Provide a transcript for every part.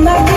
remember?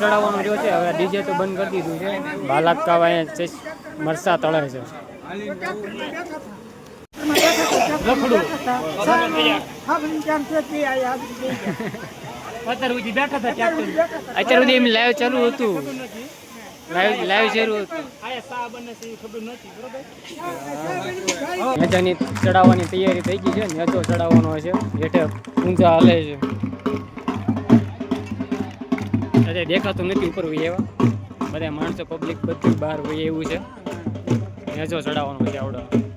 ચડાવવાનો રહ્યો છે. હવે ડીજે તો બંધ કરી દીધું છે. બાલાત કાવા અહીંયા મરસા તળે છે. અત્યાર સુધી એમ લાઈવ ચાલુ હતું. લાઈવ લાઈવ ચાલુ હતું. નેજાની ચડાવવાની તૈયારી થઈ ગઈ છે. નેચો ચડાવવાનો છે. હેઠે ઊંચા હાલે છે. અરે દેખાતું નથી ઉપર હોય એવા. બધા માણસો પબ્લિક બધું બહાર હોય એવું છે. નેચો ચડાવવાનો છે આવડો.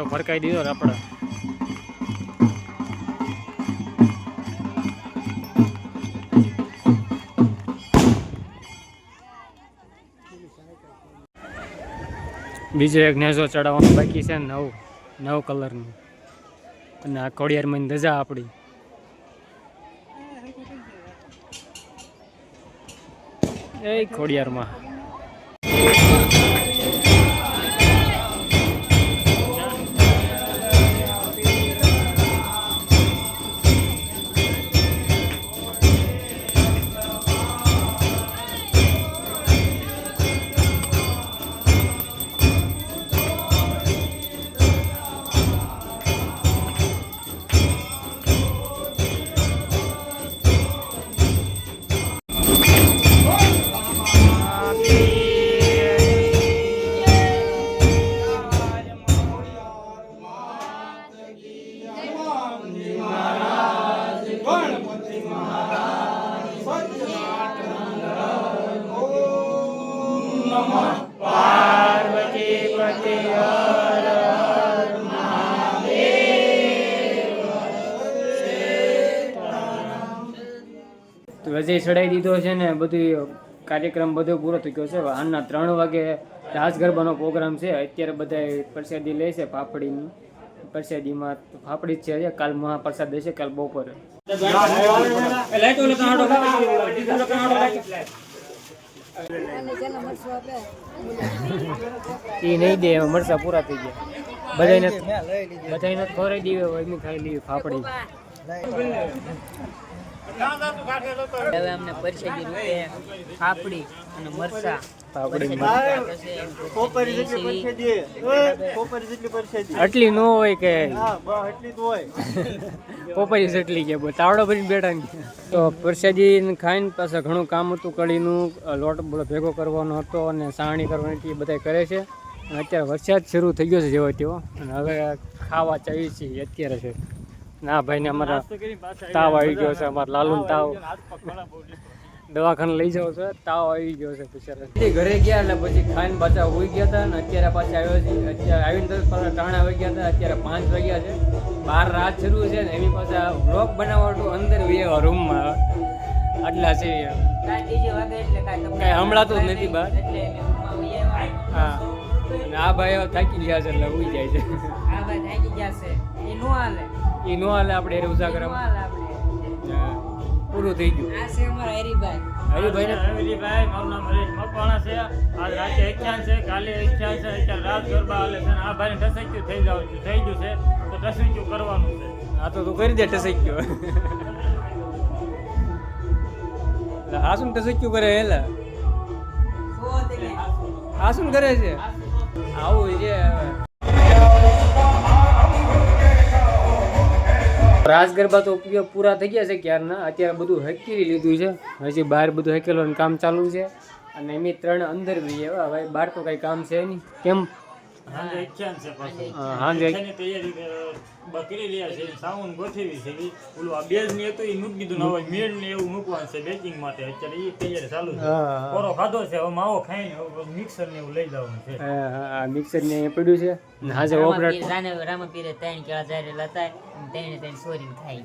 નેચો ફરકાઈ દીધો ને આપણે. બીજો એક નેઝો ચડાવવાનો બાકી છે નવ નવ કલરનું. અને આ કોડિયારમાં ધજા આપણી. એ ખોડિયારમાં તો ચડાવી દીધો છે ને, બધું કાર્યક્રમ બધો પૂરો થઈ ગયો છે. હાલના ત્રણ વાગે રાસ ગરબાનો પ્રોગ્રામ છે. અત્યારે બધા પ્રસાદી લે છે પાપડીની પ્રસાદીમાં પાપડી જ છે. કાલ મહાપ્રસાદ હશે, કાલ બપોરે. એ નહીં દે મરસા પૂરા થઈ ગયા. બધાને બધાને ખોરાઈ દીવે એમ ખાઈ લીધી ફાફડી. હવે અમને પરસેદી રૂપે પાપડી અને મરચા પાપડી કોપરી જેટલી પરસેદી કોપરી જેટલી પરસેદી આટલી નો હોય કે? પોપરી જેટલી કે તાવડો ભરીને બેઠા ને. તો પ્રસાદી ખાઈને પાસે ઘણું કામ હતું કળીનું લોટ ભેગો કરવાનો હતો અને સાણી કરવાની હતી એ બધા કરે છે. અને અત્યારે વરસાદ શરૂ થઈ ગયો છે જેવો તેવો. અને હવે ખાવા ચાવી છીએ અત્યારે છે. ના ભાઈને અમારા તાવ આવી ગયો છે અમારા લાલુન તાવ દવાખાને લઈ જાવ છે તાવ આવી ગયો છે બિચારા. ઘરે ગયા એટલે પછી ખાઈને પાછા હોઈ ગયા હતા અને અત્યારે પાછા આવ્યો છે. અત્યારે આવીને તો પાછા ત્રણ વાગ્યા ગયા હતા અત્યારે પાંચ વાગ્યા છે. બાર રાત શરૂ છે ને એની પાછા બ્લોક બનાવવાનું અંદર વ્યો રૂમમાં. આટલા છે કાંઈ તમને કાંઈ હમણાં જ નથી બહાર. હા. ના આ ભાઈ હવે થાકી ગયા છે એટલે ઉઈ જાય છે. ભાઈ થાકી ગયા છે. એ નો હાલે. એ નો હાલે આપણે એ એ નો ઉજાગરમાં પૂરું થઈ ગયું. આ છે અમારા હરીભાઈ. હરિભાઈ હરીભાઈ મારું નામ હરેશ મકવાણા છે. આજ રાતે અખ્યાન છે કાલે અખ્યાન છે અત્યારે રાત ગરબા હાલે છે આ ભાઈને ટસક્યું થઈ જાવ થઈ ગયું છે. તો ટસક્યું કરવાનું છે. આ તો તું કરી દે ટસઈ ગયો હા શું ટસક્યું કરે હેલા. શું કરે છે. આવું છે રાસ ગરબા તો ઉપયોગ પૂરા થઈ ગયા છે ક્યારના? અત્યારે બધું હેકી લીધું છે. હજી બહાર બધું હેકેલવાનું કામ ચાલુ છે. અને એમની ત્રણ અંદર બી એવા હવે બહાર તો કઈ કામ છે નહીં. કેમ? હા, સાંજે અખ્યાનની તૈયારી અ, બ- કરી રહ્યા છે. સાઉન્ડ ગોઠવી છે ઓલું આ બેઝ ને હતું એ મૂકી દીધું હવે મેળ ને એવું મૂકવાનું છે બેકિંગ માટે. અત્યારે એ તૈયાર ચાલુ છે. કોરો ખાધો છે હવે માવો ખાઈને મિક્સર ને એવું લઈ જવાનું છે. હા, હા, મિક્સર ને પડ્યું છે. હાજે ઓપરેટ રામાપીરે ત્રણ કેળા જારે લતા ત્રણે ત્રણ સોરીને ખાઈ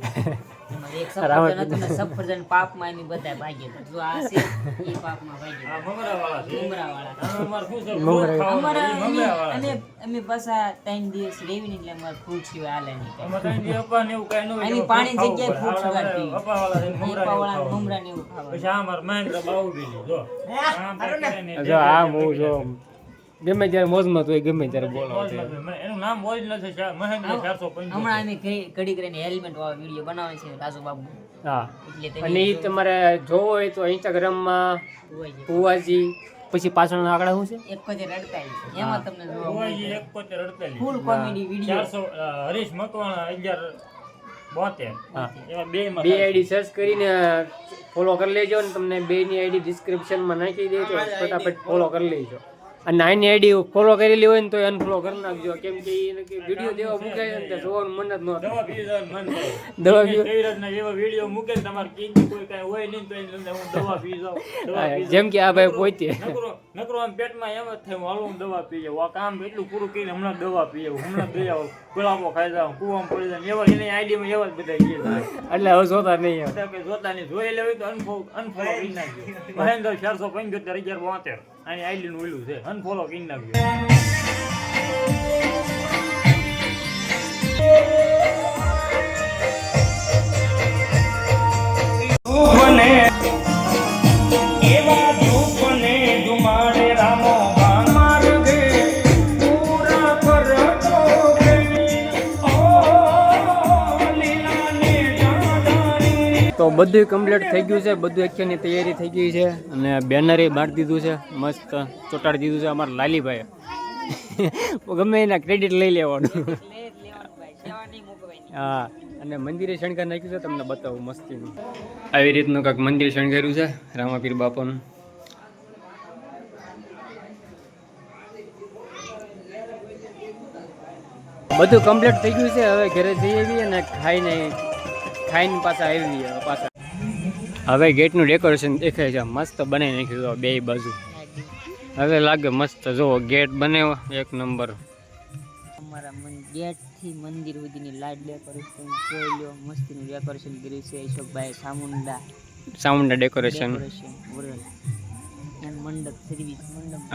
એક સફરજન હતું ને સફરજન પાપમાં એની બધા ભાગી જો આ છે એ પાપમાં આ મમરા વાળા છે. મમરા વાળા અમાર શું છે મમરા. અમે. અમે પાછા ત્રણ દિવસ રેવીને એટલે અમારે ફ્રૂટ સિવાય પાણી જગ્યાએ મમરા ને એવું. પછી બી જો. જો આ હું જો ગમે ત્યારે મોજમાં તો ગમે ત્યારે બોલો એનું નામ ઓરિજિનલ છે. શા- મહેન્દ્ર ચારસો હમણાં અમે ઘડી ઘડી કરીને હેલ્મેટ વાળો વીડિયો બનાવે છે રાજુ બાબુ. હા. અને એ તમારે જોવો હોય તો ઇન્સ્ટાગ્રામમાં. ફુવાજી પછી પાછળના આંકડા શું છે? એક પછી રડતા છે એમાં તમને જોવા મળે. એક પોતે રડતેલી. ફૂલ કોમેડી વીડિયો ચારસો હરીશ મકવાણા અગિયાર બોતેર. હા. એમાં બે બે આઈડી સર્ચ કરીને ફોલો કરી લેજો ને તમને બેની આઈડી ડિસ્ક્રિપ્શનમાં નાખી દેજો. ફટાફટ ફોલો કરી લેજો. અને આની આઈડી ફોલો કરેલી હોય ને તો અનફોલો કરી નાખજો. કેમ કે વીડિયો જેવા મૂકાય છે ને તે જોવાનું મન જ ન થાય. દવા પી એવા વીડિયો મૂકે ને તમારે કીધું કોઈ કાંઈ હોય નહીં તો એને હું દવા પી જાઉં પી જાઉં. જેમ કે આ ભાઈ પોતે. નકરો નકરો આમ પેટમાં એમ જ થાય હું હાલો દવા પી જાઉં. આ કામ એટલું પૂરું કરીને હમણાં દવા પી જાઉં. હમણાં દઈ આવું. ગુલાબો ખાઈ જાઉં કુવામાં પડી જાય એવા એની આઈડીમાં એવા જ બધા ગયા એટલે હવે જોતા નહીં જોતા નહીં. જોઈ લેવી તો અનફોલો અનફોલો કરી નાખજો. મહેન્દ્ર ચારસો પંચોતેર અગિયાર બોતેર. આની આઈડી નું ઓલું છે. અનફોલો કરી નાખજો. બધું કમ્પ્લીટ થઈ ગયું છે બધું એક્શનની તૈયારી થઈ ગઈ છે અને બેનરે બાંધી દીધું છે મસ્ત ચોટાડી દીધું છે અમારા લાલીભાઈ ગમે એના ક્રેડિટ લઈ લેવાનું. નહીં હા અને મંદિરે શણગાર નાખ્યું છે તમને બતાવું મસ્તીનું. આવી રીતનું કાંઈક મંદિર શણગાર્યું છે રામાપીર બાપાનું. બધું કમ્પ્લીટ થઈ ગયું છે હવે ઘરે જઈએ આવીએ અને ખાઈને ખાઈને પાછા આવીએ પાછા. હવે ગેટનું ડેકોરેશન દેખાય છે મસ્ત બનાવી નાખ્યું બે બાજુ. હવે લાગે મસ્ત જો ગેટ બને એક નંબર. અમારા ગેટથી મંદિર સુધીની લાઈટ ડેકોરેશન જોઈ લો મસ્તીનું ડેકોરેશન કર્યું છે અશોકભાઈ સામુંડા. Sound decoration. મંડપ મંડપ.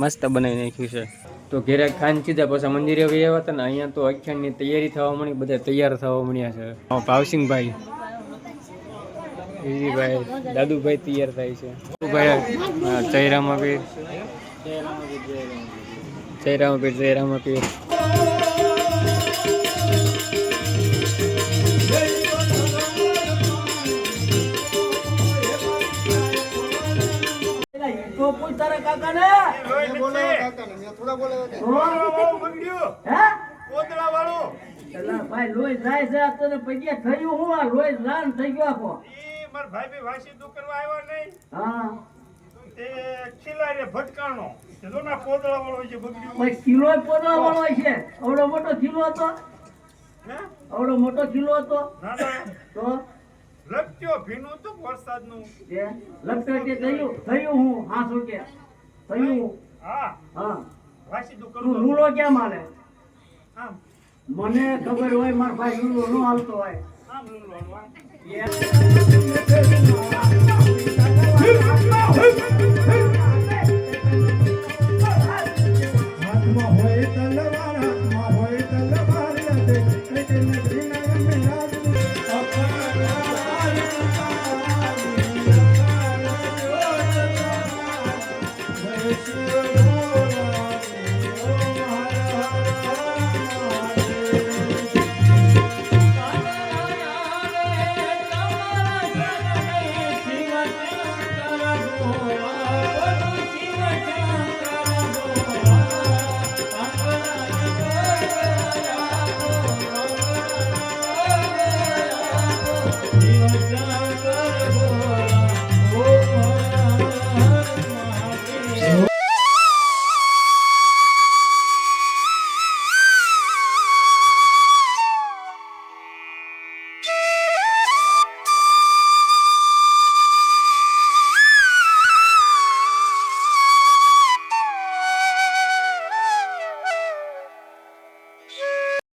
મસ્ત બનાવી નાખ્યું છે. તો ઘેરે ખાન સીધા પાછા મંદિરે આવી આવ્યા હતા ને અહીંયા તો અખ્યાનની તૈયારી થવા મળી બધા તૈયાર થવા મળ્યા છે. ભાવસિંહભાઈ. ભાવસિંગભાઈ વિજયભાઈ દાદુભાઈ તૈયાર થાય છે. ભાઈ હા, જયરામાપીર જયરામાપીર જયરામાપીર ભાઈ લોહી જાય છે આ તને પગે થયું હું આ લોહી લાલ થઈ ગયો આખો. મારા ભાઈ બી વાસી દુ કરવા આવ્યો નહીં. હા. તે ખીલારે ભટકાણો. જો ના પોદળા વાળો છે બગડ્યું કોઈ કિલો પોદળા વાળો છે? આવડો મોટો કિલો હતો? હે? અવડો મોટો કિલો હતો? ના ના. તો? લપટ્યો ભીનું તો વરસાદનું? નું લપટ્યો કે થયું થયું હું હા શું કે થયું હા. હા. રૂલો કેમ માને? મને ખબર હોય મારા ભાઈ રૂલો ન હાલતો હોય. આમ